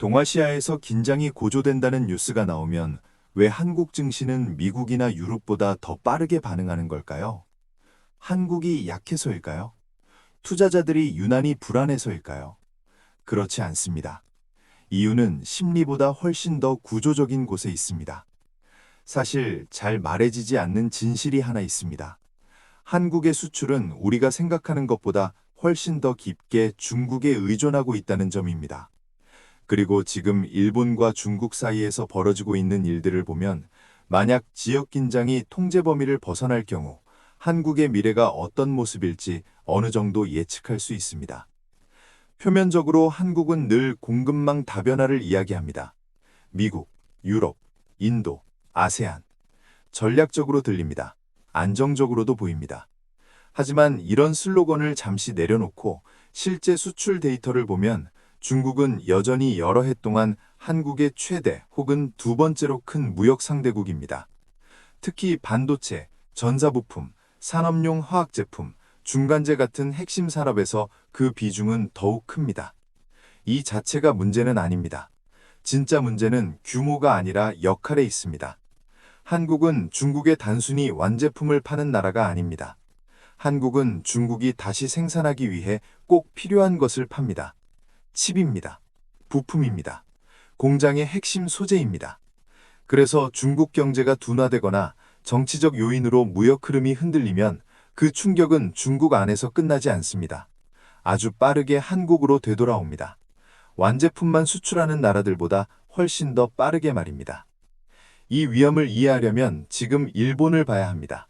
동아시아에서 긴장이 고조된다는 뉴스가 나오면 왜 한국 증시는 미국이나 유럽보다 더 빠르게 반응하는 걸까요? 한국이 약해서일까요? 투자자들이 유난히 불안해서일까요? 그렇지 않습니다. 이유는 심리보다 훨씬 더 구조적인 곳에 있습니다. 사실 잘 말해지지 않는 진실이 하나 있습니다. 한국의 수출은 우리가 생각하는 것보다 훨씬 더 깊게 중국에 의존하고 있다는 점입니다. 그리고 지금 일본과 중국 사이에서 벌어지고 있는 일들을 보면 만약 지역 긴장이 통제 범위를 벗어날 경우 한국의 미래가 어떤 모습일지 어느 정도 예측할 수 있습니다. 표면적으로 한국은 늘 공급망 다변화를 이야기합니다. 미국, 유럽, 인도, 아세안. 전략적으로 들립니다. 안정적으로도 보입니다. 하지만 이런 슬로건을 잠시 내려놓고 실제 수출 데이터를 보면 중국은 여전히 여러 해 동안 한국의 최대 혹은 두 번째로 큰 무역 상대국입니다. 특히 반도체, 전자부품, 산업용 화학제품, 중간재 같은 핵심 산업에서 그 비중은 더욱 큽니다. 이 자체가 문제는 아닙니다. 진짜 문제는 규모가 아니라 역할에 있습니다. 한국은 중국에 단순히 완제품을 파는 나라가 아닙니다. 한국은 중국이 다시 생산하기 위해 꼭 필요한 것을 팝니다. 칩입니다. 부품입니다. 공장의 핵심 소재입니다. 그래서 중국 경제가 둔화되거나 정치적 요인으로 무역 흐름이 흔들리면 그 충격은 중국 안에서 끝나지 않습니다. 아주 빠르게 한국으로 되돌아옵니다. 완제품만 수출하는 나라들보다 훨씬 더 빠르게 말입니다. 이 위험을 이해하려면 지금 일본을 봐야 합니다.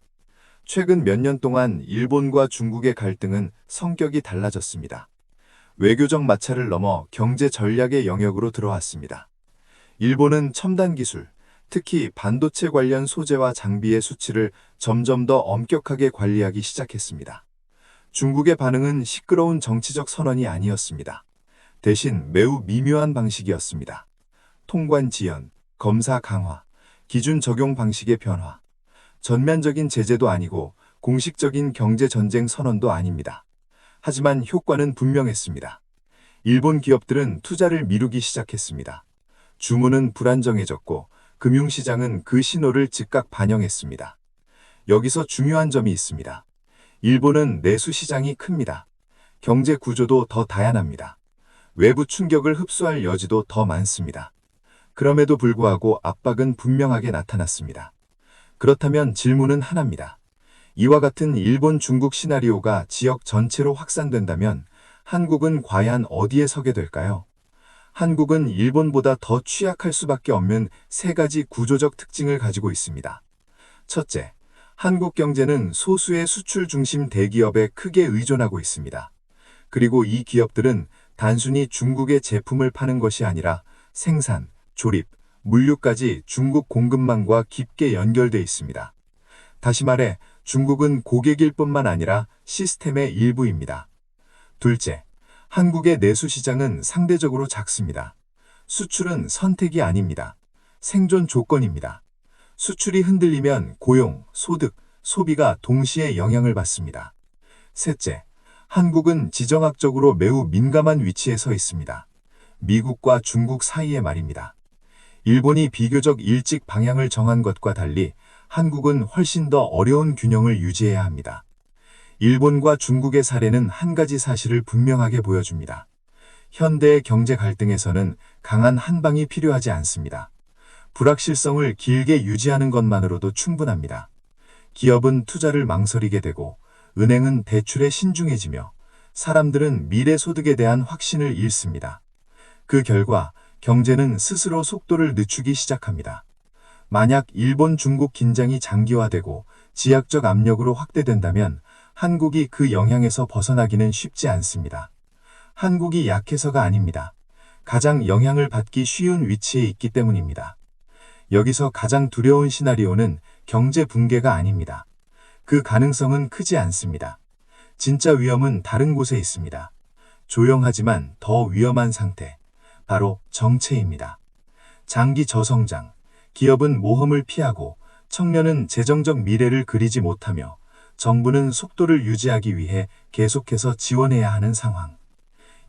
최근 몇 년 동안 일본과 중국의 갈등은 성격이 달라졌습니다. 외교적 마찰을 넘어 경제 전략의 영역으로 들어왔습니다. 일본은 첨단 기술, 특히 반도체 관련 소재와 장비의 수치를 점점 더 엄격하게 관리하기 시작했습니다. 중국의 반응은 시끄러운 정치적 선언이 아니었습니다. 대신 매우 미묘한 방식이었습니다. 통관 지연, 검사 강화, 기준 적용 방식의 변화. 전면적인 제재도 아니고 공식적인 경제 전쟁 선언도 아닙니다. 하지만 효과는 분명했습니다. 일본 기업들은 투자를 미루기 시작했습니다. 주문은 불안정해졌고 금융시장은 그 신호를 즉각 반영했습니다. 여기서 중요한 점이 있습니다. 일본은 내수 시장이 큽니다. 경제 구조도 더 다양합니다. 외부 충격을 흡수할 여지도 더 많습니다. 그럼에도 불구하고 압박은 분명하게 나타났습니다. 그렇다면 질문은 하나입니다. 이와 같은 일본 중국 시나리오가 지역 전체로 확산된다면 한국은 과연 어디에 서게 될까요? 한국은 일본보다 더 취약할 수밖에 없는 세 가지 구조적 특징을 가지고 있습니다. 첫째, 한국 경제는 소수의 수출 중심 대기업에 크게 의존하고 있습니다. 그리고 이 기업들은 단순히 중국의 제품을 파는 것이 아니라 생산, 조립, 물류까지 중국 공급망과 깊게 연결돼 있습니다. 다시 말해 중국은 고객일 뿐만 아니라 시스템의 일부입니다. 둘째, 한국의 내수 시장은 상대적으로 작습니다. 수출은 선택이 아닙니다. 생존 조건입니다. 수출이 흔들리면 고용, 소득, 소비가 동시에 영향을 받습니다. 셋째, 한국은 지정학적으로 매우 민감한 위치에 서 있습니다. 미국과 중국 사이에 말입니다. 일본이 비교적 일찍 방향을 정한 것과 달리 한국은 훨씬 더 어려운 균형을 유지해야 합니다. 일본과 중국의 사례는 한 가지 사실을 분명하게 보여줍니다. 현대의 경제 갈등에서는 강한 한방이 필요하지 않습니다. 불확실성을 길게 유지하는 것만으로도 충분합니다. 기업은 투자를 망설이게 되고 은행은 대출에 신중해지며 사람들은 미래 소득에 대한 확신을 잃습니다. 그 결과 경제는 스스로 속도를 늦추기 시작합니다. 만약 일본 중국 긴장이 장기화되고 지역적 압력으로 확대된다면 한국이 그 영향에서 벗어나기는 쉽지 않습니다. 한국이 약해서가 아닙니다. 가장 영향을 받기 쉬운 위치에 있기 때문입니다. 여기서 가장 두려운 시나리오는 경제 붕괴가 아닙니다. 그 가능성은 크지 않습니다. 진짜 위험은 다른 곳에 있습니다. 조용하지만 더 위험한 상태. 바로 정체입니다. 장기 저성장, 기업은 모험을 피하고 청년은 재정적 미래를 그리지 못하며 정부는 속도를 유지하기 위해 계속해서 지원해야 하는 상황.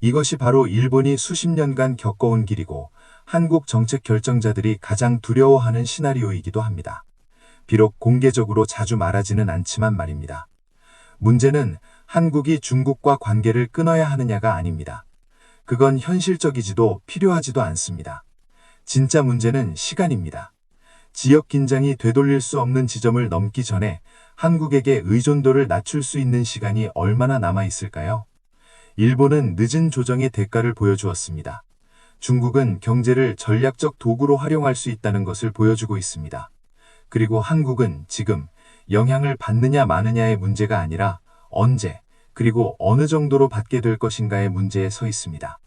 이것이 바로 일본이 수십 년간 겪어온 길이고 한국 정책 결정자들이 가장 두려워하는 시나리오이기도 합니다. 비록 공개적으로 자주 말하지는 않지만 말입니다. 문제는 한국이 중국과 관계를 끊어야 하느냐가 아닙니다. 그건 현실적이지도 필요하지도 않습니다. 진짜 문제는 시간입니다. 지역 긴장이 되돌릴 수 없는 지점을 넘기 전에 한국에게 의존도를 낮출 수 있는 시간이 얼마나 남아 있을까요? 일본은 늦은 조정의 대가를 보여주었습니다. 중국은 경제를 전략적 도구로 활용할 수 있다는 것을 보여주고 있습니다. 그리고 한국은 지금 영향을 받느냐 마느냐의 문제가 아니라 언제, 그리고 어느 정도로 받게 될 것인가의 문제에 서 있습니다.